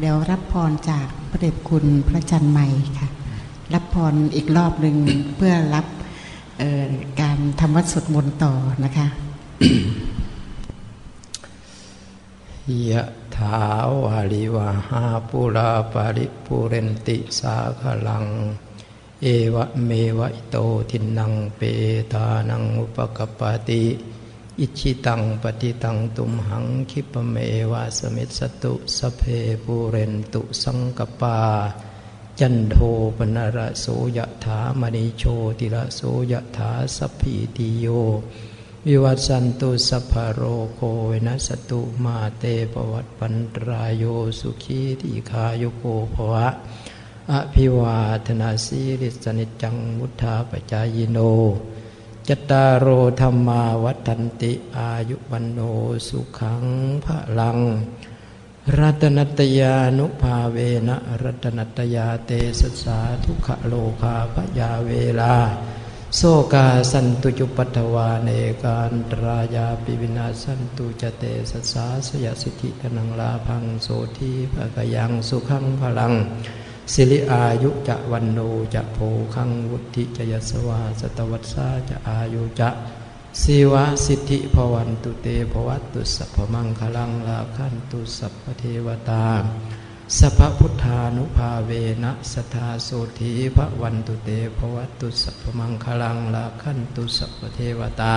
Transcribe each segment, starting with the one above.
เดี๋ยวรับพรจากพระเดชคุณพระจันทร์ใหม่ค่ะ รับพรอีกรอบหนึ่งเพื่อรับเอ่อการทำวัดสวดมนต์ต่อนะคะยะถาวาลิวาหาปุราปาริปุเรนติสาขลัง เอวะเมวะอิโตทินังเปตานังอุปกปปติ อิชิตังปฏิตังตุมหังคิปเมวะสมิสสตุสเพปุเรนตุสังกปา จันโทปนระโสยถามณิโชติระโสยถาสัพพิติโย วิวัตสันตุสัพโรโควินัสตุมาเตปวัตปันตรายโยสุขีทีขายุโกภวะ อภิวาทนาสีริสนิจจังมุทธาปจายโน จตารโรธรรมาวัฏันติอายุวันโนสุขังพระลัง รัตนัตยานุภาเวนะรัตนัตยาเตสสาทุขโลคาพยาเวลาโสกาสันตุจุปัตวาเนการตรายาปิวินาสันตุจเตสสาสยสิทธิธนังลาพังโสทีภะกยังสุขังพลัง สิริอายุจะวันโนจะโพคังวุติจยสวาสตวัสสาจะอายุจะสีวะสิทธิภวันตุเตภวัตตุสัพพมังคลังลาคันตุสัพพเทวตาสัพพุทธานุภาเวนะสทาโสธีพระวันตุเตภวัตตุสัพพมังคลังลาคันตุสัพพเทวตา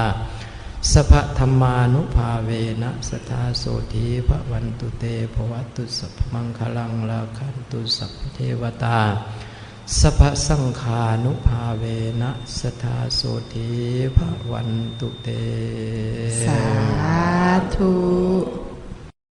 สภธรรมานุภาเวนะสทาโสธีพระวันตุเตภวัตุสัพมังคลังลาคันตุสัพเทวตาสภสังขานุภาเวนะสทาโสธีพระวันตุเต สาธุ